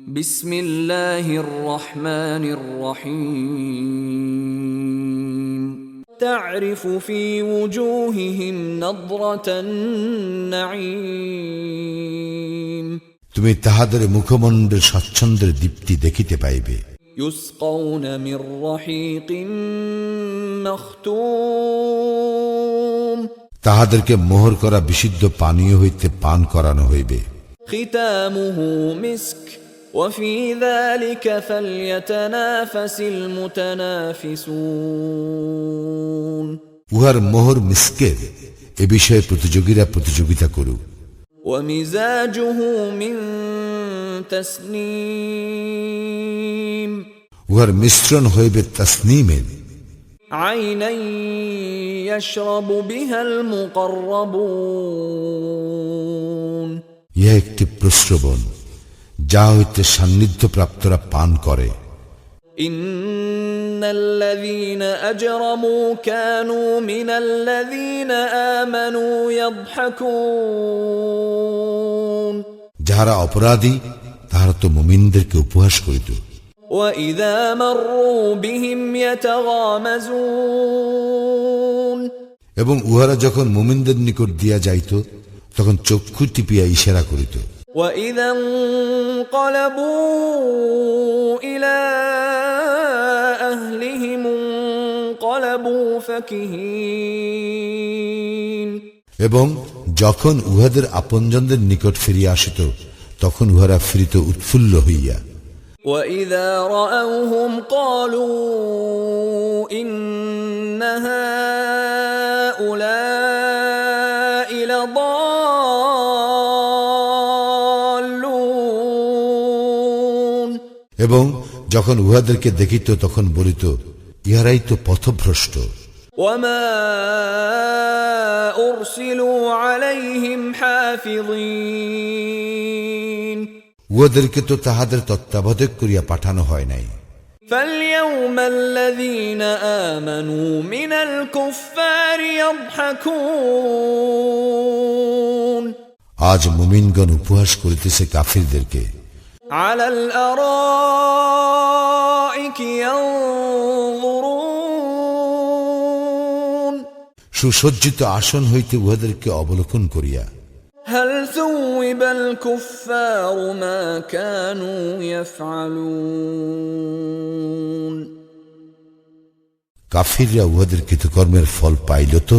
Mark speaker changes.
Speaker 1: بسم الله الرحمن الرحيم تعرف في وجوههم نضرة النعيم
Speaker 2: তুমি তাহাদের মুখমণ্ডল স্বচ্ছন্দের দীপ্তি দেখিতে পাইবে
Speaker 1: يسقون من رحيق مختوم
Speaker 2: তাহাদেরকে মোহর করা বিশুদ্ধ পানীয় হইতে পান করানো হইবে
Speaker 1: ختامه مسك وفي ذلك فليتنافس المتنافسون
Speaker 2: উহার মোহর মিসকের এ বিষয়ে প্রতিযোগীরা প্রতিযোগিতা করুক
Speaker 1: ومزاجه من تسنيم
Speaker 2: উহার মিশ্রণ হইবে তসনিমের
Speaker 1: عينا يشرب بها المقربون
Speaker 2: ইহা একটি প্রশ্রবণ যা হইতে সান্নিধ্য প্রাপ্তরা পান করে
Speaker 1: إن الذين أجرموا كانوا من الذين آمنوا يضحكون
Speaker 2: যাহারা অপরাধী তাহারা তো মুমিনদেরকে উপহাস করিত
Speaker 1: وإذا مروا بهم يتغامزون
Speaker 2: এবং উহারা যখন মুমিনদের নিকট দিয়া যাইত তখন চক্ষু টিপিয়া ইশারা করিত
Speaker 1: وإذا انقلبوا إلى أهلهم انقلبوا فكهين
Speaker 2: এবং যখন উহাদের আপনজনদের নিকট ফিরিয়া আসিত তখন উহারা ফিরিত উৎফুল্ল হইয়া
Speaker 1: وإذا رأوهم قالوا إن هؤلاء لضالون
Speaker 2: এবং যখন উহাদেরকে দেখিত তখন বলিত ইহারাই তো পথভ্রষ্ট
Speaker 1: وما أرسلوا عليهم حافظين
Speaker 2: উহাদেরকে তো তাহাদের তত্ত্বাবধায়ক করিয়া পাঠানো হয় নাই
Speaker 1: فاليوم الذين آمنوا من الكفار يضحكون
Speaker 2: আজ মুমিনগণ উপহাস করিতেছে কাফিরদেরকে
Speaker 1: على الأرائك ينظرون
Speaker 2: সুসজ্জিত আসন হইতে উহাদেরকে অবলোকন করিয়া
Speaker 1: هل ثوب الكفار ما كانوا يفعلون
Speaker 2: কাফিররা উহাদের কৃতকর্মের ফল পাইল তো